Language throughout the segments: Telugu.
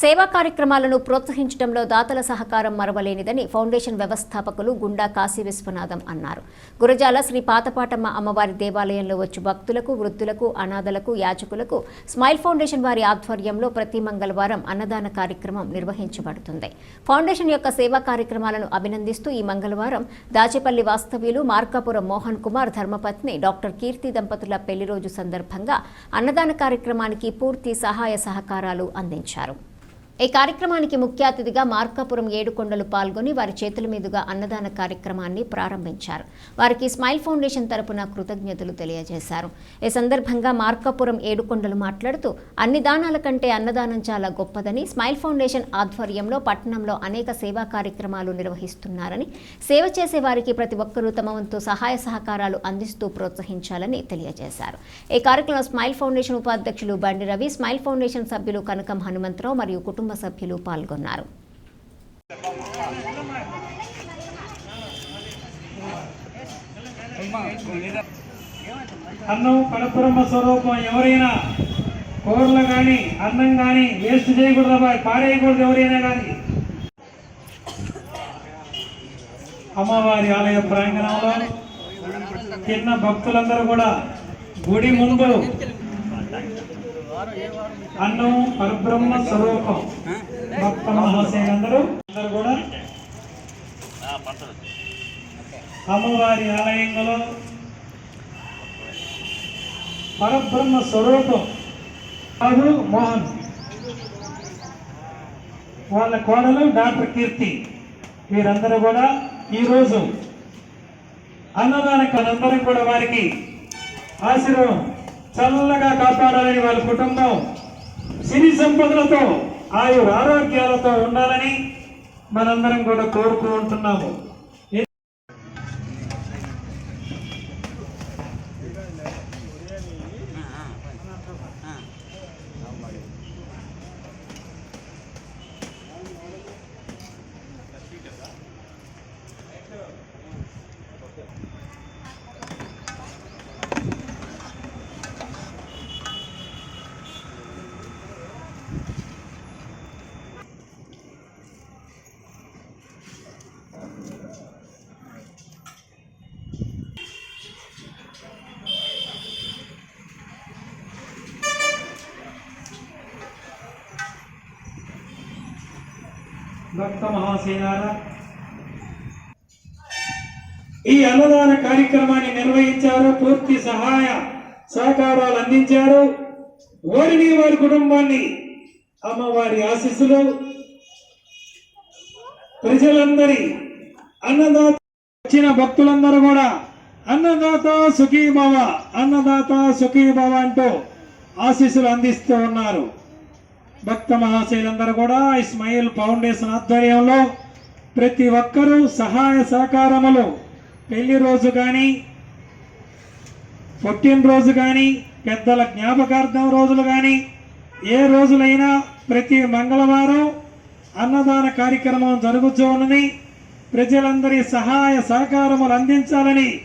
సేవా కార్యక్రమాలను ప్రోత్సహించడంలో దాతల సహకారం మరవలేనిదని ఫౌండేషన్ వ్యవస్థాపకులు గుండా కాశీ విశ్వనాథం అన్నారు. గురజాల శ్రీ పాతపాటమ్మ అమ్మవారి దేవాలయంలో వచ్చు భక్తులకు వృద్ధులకు అనాథలకు యాచకులకు స్మైల్ ఫౌండేషన్ వారి ఆధ్వర్యంలో ప్రతి మంగళవారం అన్నదాన కార్యక్రమం నిర్వహించబడుతుంది. ఫౌండేషన్ యొక్క సేవా కార్యక్రమాలను అభినందిస్తూ ఈ మంగళవారం దాచేపల్లి వాస్తవ్యులు మార్కాపురం మోహన్ కుమార్ ధర్మపత్ని డాక్టర్ కీర్తి దంపతుల పెళ్ళి రోజు సందర్భంగా అన్నదాన కార్యక్రమానికి పూర్తి సహాయ సహకారాలు అందించారు. ఈ కార్యక్రమానికి ముఖ్య అతిథిగా మార్కాపురం ఏడుకొండలు పాల్గొని వారి చేతుల మీదుగా అన్నదాన కార్యక్రమాన్ని ప్రారంభించారు. వారికి స్మైల్ ఫౌండేషన్ తరపున కృతజ్ఞతలు తెలియజేశారు. ఈ సందర్భంగా మార్కాపురం ఏడుకొండలు మాట్లాడుతూ అన్ని దానాల కంటే అన్నదానం చాలా గొప్పదని స్మైల్ ఫౌండేషన్ ఆధ్వర్యంలో పట్టణంలో అనేక సేవా కార్యక్రమాలు నిర్వహిస్తున్నారని సేవ చేసే వారికి ప్రతి ఒక్కరూ తమ వంతు సహాయ సహకారాలు అందిస్తూ ప్రోత్సహించాలని తెలియజేశారు. ఈ కార్యక్రమంలో స్మైల్ ఫౌండేషన్ ఉపాధ్యక్షులు బండి రవి స్మైల్ ఫౌండేషన్ సభ్యులు కనకం హనుమంతరావు మరియు కుటుంబ సభ్యులు పాల్గొన్నారు. అన్నం పరబ్రహ్మ స్వరూపం ఎవరైనా కూరలు కానీ అన్నం కానీ వేస్ట్ చేయకూడదు అబ్బాయి పారేయకూడదు ఎవరైనా కానీ అమ్మవారి ఆలయ ప్రాంగణంలో చిన్న భక్తులందరూ కూడా గుడి ముందు అన్నం పరబ్రహ్మ స్వరూపం భక్త అందరూ కూడా అమ్మవారి ఆలయంలో పరబ్రహ్మ స్వరూపం మోహన్. వాళ్ళ కోడలు డాక్టర్ కీర్తి. వీరందరూ కూడా ఈరోజు అన్నదాన అందరూ కూడా వారికి ఆశీర్వాదం. చల్లగా కాపాడాలని వాళ్ళ కుటుంబం సిరి సంపదలతో ఆయు ఆరోగ్యాలతో ఉండాలని మనందరం కూడా కోరుకుంటున్నాము. భక్త మహాసేనారా ఈ అన్నదాన కార్యక్రమాన్ని నిర్వహించారు పూర్తి సహాయ సహకారాలు అందించారు. వారిని వారి కుటుంబాన్ని అమ్మవారి ఆశీస్సులు ప్రజలందరి అన్నదాత వచ్చిన భక్తులందరూ కూడా అన్నదాత సుఖీభవ అన్నదాత సుఖీభవ అంటూ ఆశీస్సులు అందిస్తూ ఉన్నారు. భక్త మహాశైలందరూ కూడా ఇస్మాయిల్ ఫౌండేషన్ ఆధ్వర్యంలో ప్రతి ఒక్కరూ సహాయ సహకారములు. పెళ్ళి రోజు కానీ పుట్టినరోజు కానీ పెద్దల జ్ఞాపకార్థం రోజులు కానీ ఏ రోజులైనా ప్రతి మంగళవారం అన్నదాన కార్యక్రమం జరుగుతూ ఉన్నది. ప్రజలందరి సహాయ సహకారములు అందించాలని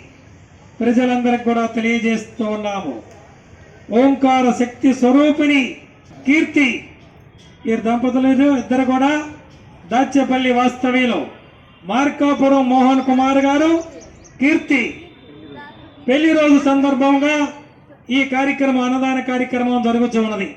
ప్రజలందరికి కూడా తెలియజేస్తూ ఉన్నాము. ఓంకార శక్తి స్వరూపిణి కీర్తి ఈ దంపతులు ఇద్దరు కూడా దాచేపల్లి వాస్తవ్యులు మార్కాపురం మోహన్ కుమార్ గారు కీర్తి. పెళ్ళి రోజు సందర్భంగా ఈ కార్యక్రమం అన్నదాన కార్యక్రమం జరుగుతూ ఉన్నది.